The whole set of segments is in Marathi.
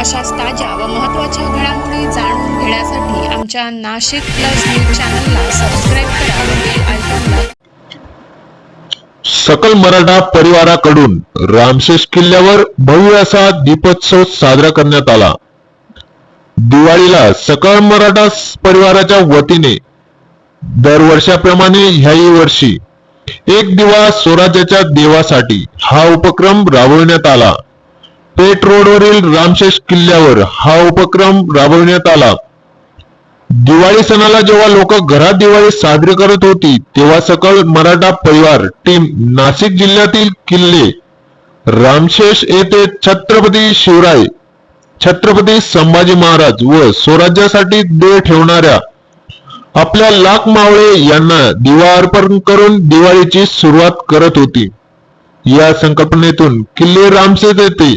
अशाच ताज्या व महत्त्वाच्या घडामोडी जाणून घेण्यासाठी आमच्या नाशिक प्लस न्यूज चॅनलला सबस्क्राईब करा व बेल आयकॉनला सकल मराठा परिवाराकडून रामशेष किल्ल्यावर भव्य असा दीपोत्सव साजरा करण्यात आला. दिवाळीला सकल मराठा परिवाराच्या वतीने दरवर्षाप्रमाणे ह्याही वर्षी एक दिवा स्वराज्याच्या देवासाठी हा उपक्रम राबविण्यात आला. पेट रोडवरील रामशेष किल्ल्यावर हा उपक्रम राबविण्यात आला. दिवाळी सणाला जेव्हा लोक घरात दिवाळी साजरी करत होती तेव्हा सकल मराठा परिवार टीम नाशिक जिल्ह्यातील किल्ले रामशेष येथे छत्रपती शिवराय छत्रपती संभाजी महाराज व स्वराज्यासाठी देह ठेवणाऱ्या आपल्या लाख मावळे यांना दिवा अर्पण करून दिवाळीची सुरुवात करत होती. या संकल्पनेतून किल्ले रामशेष येथे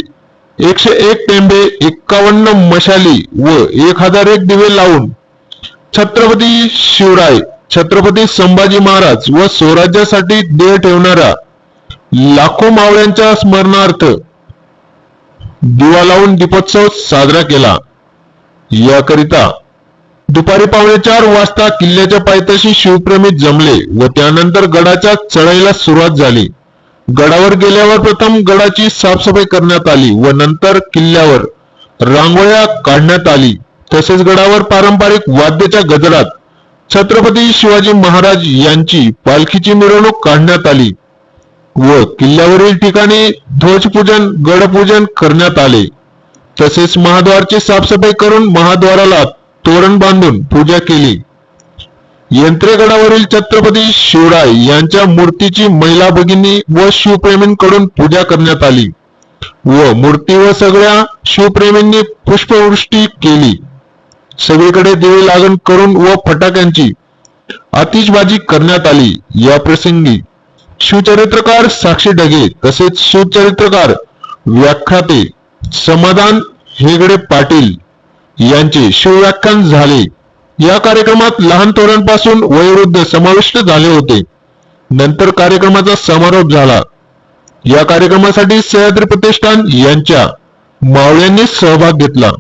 एकशे एक टेंबे एक्कावन्न मशाली व एक हजार एक दिवे लावून छत्रपती शिवराय छत्रपती संभाजी महाराज व स्वराज्यासाठी देह ठेवणाऱ्या लाखो मावळ्यांच्या स्मरणार्थ दिवा लावून दीपोत्सव साजरा केला. याकरिता दुपारी पावणे चार वाजता किल्ल्याच्या पायथ्याशी शिवप्रेमी जमले व त्यानंतर गडाच्या चढाईला सुरुवात झाली. गडावर गेल्यावर प्रथम गडाची साफसफाई करण्यात आली व नंतर किल्ल्यावर रांगोळ्या काढण्यात आली. तसेच गडावर पारंपरिक वाद्याच्या गजरात छत्रपती शिवाजी महाराज यांची पालखीची मिरवणूक काढण्यात आली व किल्ल्यावरील ठिकाणी ध्वजपूजन गडपूजन करण्यात आले. तसेच महाद्वारची साफसफाई करून महाद्वाराला तोरण बांधून पूजा केली. यंत्रेगडावरील छत्रपती शिवराय यांच्या मूर्तीची महिला भगिनी व शिवप्रेमींकडून पूजा करण्यात आली व मूर्ती व सगळ्या शिवप्रेमींनी पुष्पवृष्टी केली. सगळीकडे दिवे लागण करून व फटाक्यांची आतिषबाजी करण्यात आली. या प्रसंगी शिवचरित्रकार साक्षी ढगे तसेच शिवचरित्रकार व्याख्याते समाधान हेगडे पाटील यांचे शिवव्याख्यान झाले. या कार्यक्रमात लहान तोरणपासून वयोवृद्ध समाविष्ट झाले होते. नंतर कार्यक्रमाचा समारोप झाला. या कार्यक्रमासाठी सह्याद्री प्रतिष्ठान यांच्या मावळ्यांनी सहभाग घेतला.